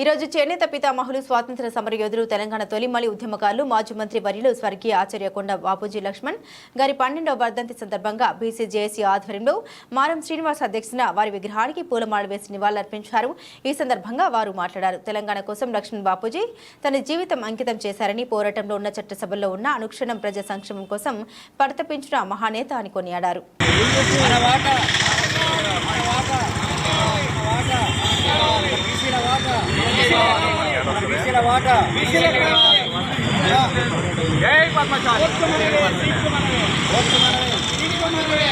ఈరోజు చేనేత పితామహులు స్వాతంత్ర సమర యోధులు తెలంగాణ తొలిమలి ఉద్యమకారులు మాజీ మంత్రి వర్యులు స్వర్గీయ ఆచార్య కొండ బాపూజీ లక్ష్మణ్ గారి పన్నెండవ వర్ధంతి సందర్భంగా బీసీ జేఏసీ ఆధ్వర్యంలో మారం శ్రీనివాస్ అధ్యక్షున వారి విగ్రహానికి పూలమాల వేసి నివాళులర్పించారు. ఈ సందర్భంగా వారు మాట్లాడారు. తెలంగాణ కోసం లక్ష్మణ్ బాపూజీ తన జీవితం అంకితం చేశారని పోరాటంలో ఉన్న చట్టసభలో ఉన్న అనుక్షణం ప్రజా సంక్షేమం కోసం పరితపించిన మహానేత అని కొనియాడారు. ఓట్టు మనవే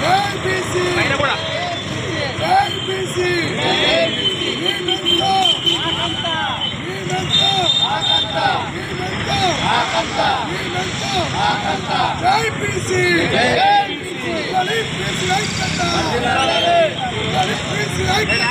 జై బీసీ పైన కూడా జై బీసీ మేమెంతో మేమెంతో మేమెంతో జై బీసీ దళిత్ బీసీ ఐక్యత దళిత్ బీసీ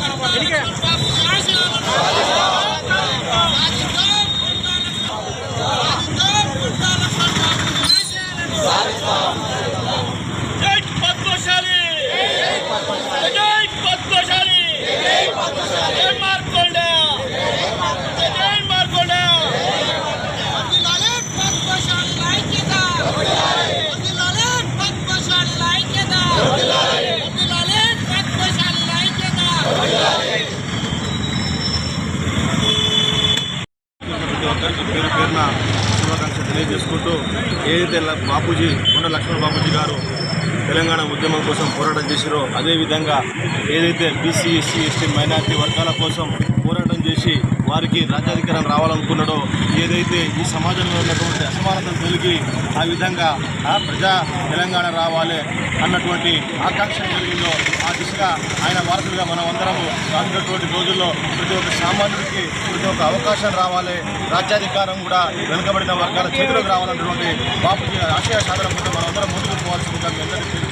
ಕನಪಡಲಿ ఏదైతే బాపూజీ కొండ లక్ష్మణ బాపూజీ గారు తెలంగాణ ఉద్యమం కోసం పోరాటం చేసిరో అదేవిధంగా ఏదైతే బీసీ ఎస్సీ ఎస్టీ మైనార్టీ వర్గాల కోసం పోరాటం చేసి వారికి రాజ్యాధికారం రావాలనుకున్నాడో ఏదైతే ఈ సమాజంలో ఉన్నటువంటి అసమానతను తొలగి ఆ విధంగా ఆ ప్రజా తెలంగాణ రావాలి అన్నటువంటి ఆకాంక్ష కలిగిందో ఆ దిశగా ఆయన వారసులుగా మనం అందరము రానున్నటువంటి రోజుల్లో ప్రతి ఒక్క సామాన్యుడికి ప్రతి ఒక్క అవకాశం రావాలి. రాజ్యాధికారం కూడా వెనుకబడిన వర్గాల చేతిలోకి రావాలన్నటువంటి బాపూజీ ఆశయ సాధన ముందు మనం అందరం ముందుకు పోవాల్సిందిగా మీ అందరికీ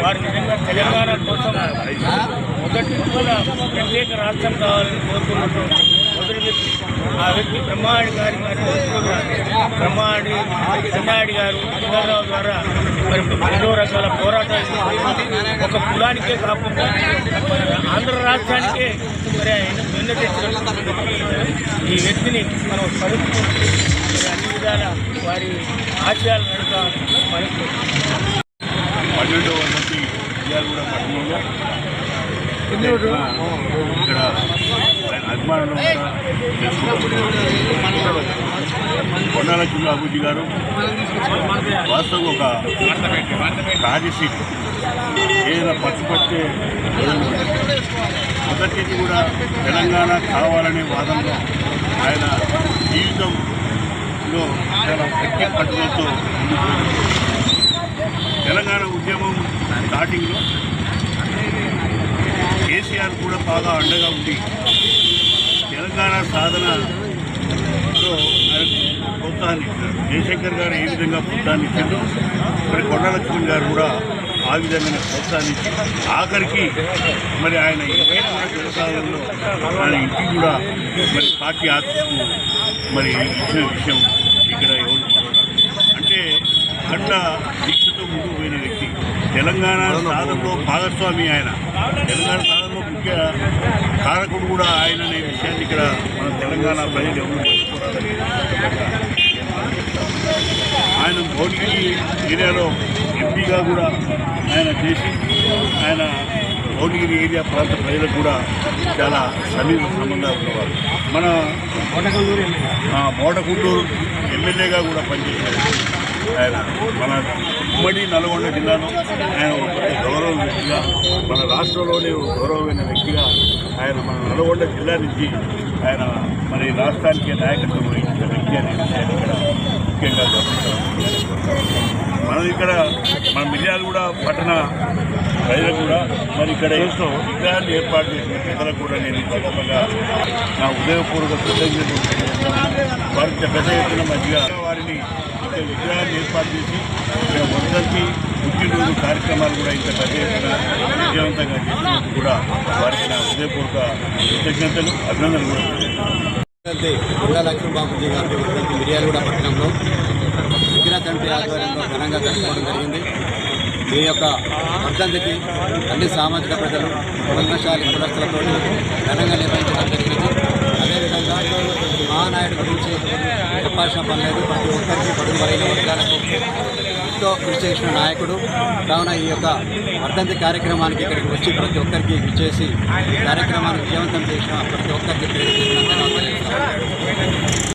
వారు నిజంగా తెలంగాణ మొదటి ప్రత్యేక రాష్ట్రం కావాలని కోరుకున్నటువంటి మొదటి వ్యక్తి ఆ వ్యక్తి బ్రహ్మాడి గారి గారి బ్రహ్మాడి చెన్నాడి గారు సుందరరావు ద్వారా మరి ఎన్నో రకాల పోరాటాలు ఒక కులానికే కాకుండా ఆంధ్ర రాష్ట్రానికే మరి ఆయన వెన్న ఈ వ్యక్తిని మనం చదువుకుంటూ అన్ని విధాల వారి ఆశయాలు నడపాలని మరి పన్నెండవ విజయాలగూడ పట్టణంలో ఇక్కడ ఆయన అభిమానులు. కొండాల చిన్నాబుజీ గారు వాస్తవం ఒక రాజశీలి ఏదైనా పట్టుపట్టే మొదటి నుంచి కూడా తెలంగాణ కావాలనే వాదనలో ఆయన జీవితంలో చాలా గట్టి పట్టుదలతో. తెలంగాణ ఉద్యమం స్టార్టింగ్లో కేసీఆర్ కూడా బాగా అండగా ఉంది తెలంగాణ సాధనలో ప్రోత్సాహాన్ని ఇచ్చారు. జయశంకర్ గారు ఏ విధంగా ప్రోత్సాహాన్ని ఇచ్చారో మరి కొండలక్ష్మణ్ గారు కూడా ఆ విధంగా ప్రోత్సాహాన్ని ఆఖరికి మరి ఆయన ఏమైనా వ్యవసాయంలో ఆయన ఇంటికి కూడా మరి పార్టీ ఆఫీస్కు మరి ఇచ్చిన విషయం ఇక్కడ ఎవరు అంటే కంట దీక్షతో ముందు తెలంగాణ సాధనలో భాగస్వామి ఆయన. తెలంగాణ సాధనలో ముఖ్య కారకుడు కూడా ఆయన అనే విషయాన్ని ఇక్కడ మన తెలంగాణ ప్రజలు ఆయన భౌతికి ఏరియాలో ఎంపీగా కూడా ఆయన చేసి ఆయన భౌతిగిరి ఏరియా ప్రాంత ప్రజలకు కూడా చాలా సమీప సంబంధాలు ఉన్నవారు. మన మోటగుంటూరు ఎమ్మెల్యేగా కూడా పనిచేశారు. ఆయన మన ఉమ్మడి నల్గొండ జిల్లాను ఆయన ఒక గౌరవ వ్యక్తిగా మన రాష్ట్రంలోనే ఒక గౌరవమైన వ్యక్తిగా ఆయన మన నల్గొండ జిల్లా నుంచి ఆయన మన ఈ రాష్ట్రానికి నాయకత్వం వహించిన వ్యక్తి అని విషయాన్ని ఇక్కడ ముఖ్యంగా గమనించాలి మనం ఇక్కడ మన మిర్యాలగూడ పట్టణ ప్రజలకు కూడా మరి ఇక్కడ ఏసో విగ్రహాన్ని ఏర్పాటు చేసిన పెద్దలకు కూడా నేను ఈ సందర్భంగా నా ఉదయపూర్వక కృతజ్ఞతలు వారికి పెద్ద ఎత్తున మంచిగా వారిని ఇక్కడ విగ్రహాన్ని ఏర్పాటు చేసి ఇక్కడ వర్ధంతి పుట్టినరోజు కార్యక్రమాలు కూడా ఇంత పెద్ద ఎత్తున విజయవంతంగా చేసినందుకు కూడా వారికి నా హృదయపూర్వక కృతజ్ఞతలు అభినందనలు కూడా తెలియజేస్తున్నాను. వర్ధంతి కొండా బాబుజీ గారి వర్ధంతి మిర్యాలగూడ పట్టణంలో విగ్రహ కమిటీ ఆధ్వర్యంలో ఘనంగా జరుపుకోవడం జరిగింది ఈ యొక్క వర్ధంతికి అన్ని సామాజిక ప్రజలు కులంశాలి కులస్తులతో ఘనంగా నిర్వహించడం జరిగింది అదేవిధంగా మహానాయుడు గురించి చెప్పాల్సిన పని లేదు. ప్రతి ఒక్కరికి పొడుగు వరైన వర్గాలకు ఎంతో కృషి చేసిన నాయకుడు. కావున ఈ యొక్క వర్ధంతి కార్యక్రమానికి ఇక్కడికి వచ్చి ప్రతి ఒక్కరికి ఇచ్చేసి కార్యక్రమాన్ని విజయవంతం చేసిన ప్రతి ఒక్కరికి